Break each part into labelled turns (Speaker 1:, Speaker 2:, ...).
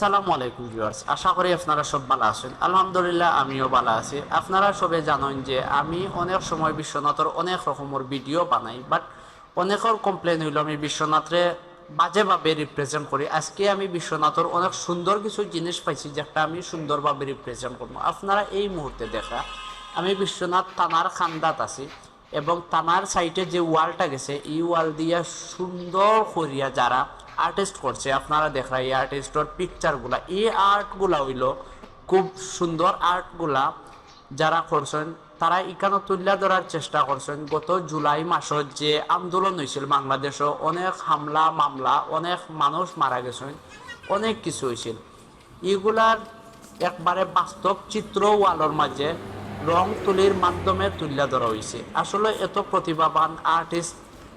Speaker 1: আসসালামু আলাইকুম ভিউয়ার্স, আশা করি আপনারা সব ভালো আছেন। আলহামদুলিল্লাহ, আমিও ভালো আছি। আপনারা সবে জানেন যে আমি অনেক সময় বিশ্বনাথের অনেক রকমের ভিডিও বানাই, বাট অনেকের কমপ্লেন হইল আমি বিশ্বনাথরে বাজেভাবে রিপ্রেজেন্ট করি। আজকে আমি বিশ্বনাথের অনেক সুন্দর কিছু জিনিস পাইছি, যেটা আমি সুন্দরভাবে রিপ্রেজেন্ট করব। আপনারা এই মুহূর্তে দেখা, আমি বিশ্বনাথ থানার খান্দাত আছি এবং থানার সাইডে যে ওয়ালটা গেছে, এই ওয়াল দিয়া সুন্দর করিয়া যারা আর্টিস্ট করছে, আপনারা দেখা এই আর্টিস্টর পিকচারগুলা এই আর্টগুলা হইল খুব সুন্দর আর্টগুলা যারা করছেন তারা এখানে তুলিয়া ধরার চেষ্টা করছেন। গত জুলাই মাসত যে আন্দোলন হয়েছিল বাংলাদেশও অনেক হামলা, মামলা, অনেক মানুষ মারা গেছেন, অনেক কিছু হয়েছিল এগুলার একবারে বাস্তব চিত্র ওয়ালের মাঝে রং তুলির মাধ্যমে তুলিয়া ধরা হয়েছে আসলে এত প্রতিভাবান আর্টিস্ট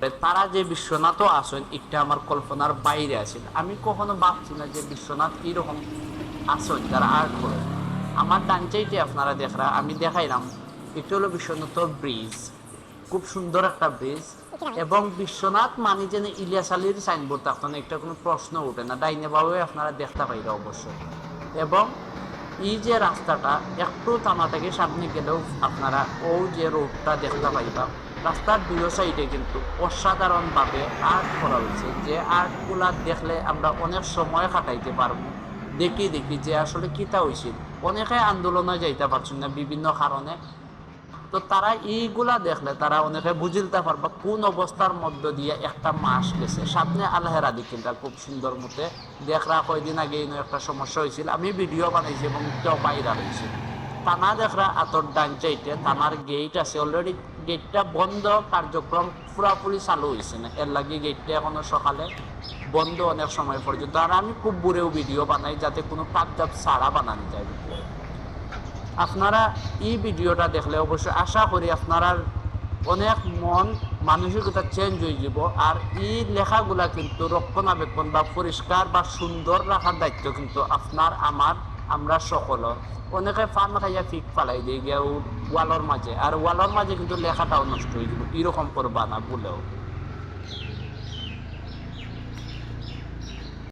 Speaker 1: তারা যে বিশ্বনাথও আছেন এটা আমার কল্পনার বাইরে আছেন আমি কখনো ভাবছি না যে বিশ্বনাথ এরকম আছেন যারা আর্ট করে আমার ডান ডানচাইতে আপনারা দেখরা আমি দেখাইলাম, এটা হলো বিশ্বনাথর ব্রিজ খুব সুন্দর একটা ব্রিজ এবং বিশ্বনাথ মানে যেন ইলিয়াস আলীর সাইনবোর্ড থাকতো একটা কোনো প্রশ্ন ওঠে না। ডাইনে ভাবে আপনারা দেখতে পাইরা অবশ্যই। এবং এই যে রাস্তাটা, একটু টানা থেকে সামনে গেলেও আপনারা ও যে রোডটা দেখতে পাইবা। রাস্তার দুই সাইডে কিন্তু অসাধারণভাবে আর্ট করা হয়েছে যে আর্টগুলা দেখলে আমরা অনেক সময় কাটাইতে পারব। দেখি দেখি যে আসলে কিতা হয়েছিল অনেকে আন্দোলনে যাইতে পারছেন না বিভিন্ন কারণে। তো তারা এইগুলা দেখলে তারা অনেকে বুঝিলতে পারবা কোন অবস্থার মধ্য দিয়ে একটা মাস গেছে। সামনে আল্লাহের আদিকিনটা খুব সুন্দর মতে দেখরা কয়দিন আগে একটা সমস্যা হয়েছিল। আমি ভিডিও বানাইছি এবং কেউ ভাইরাল হয়েছিল থানা দেখরা আতর ডান চাইতে থানার গেট আছে অলরেডি গেটটা বন্ধ, কার্যক্রম পুরাপুরি চালু হয়েছে না। এর লাগে গেটটা এখনও সকালে বন্ধ অনেক সময় পর্যন্ত। আর আমি খুব বুড়েও ভিডিও বানাই যাতে কোনো পাকজাপ ছাড়া বানানো যায় আপনারা এই ভিডিওটা দেখলে অবশ্যই আশা করি আপনারা অনেক মন, মানসিকতা চেঞ্জ হয়ে যাব। আর এই লেখাগুলা কিন্তু রক্ষণাবেক্ষণ বা পরিষ্কার বা সুন্দর রাখার দায়িত্ব কিন্তু আপনার, আমার আমরা সকল। অনেকে ফান খাইয়া ফিক ফালাই দিয়ে গিয়া ওয়ালর মাঝে। আর ওয়ালর মাঝে কিন্তু লেখাটাও নষ্ট হয়ে গেল এরকম করবা না বলেও।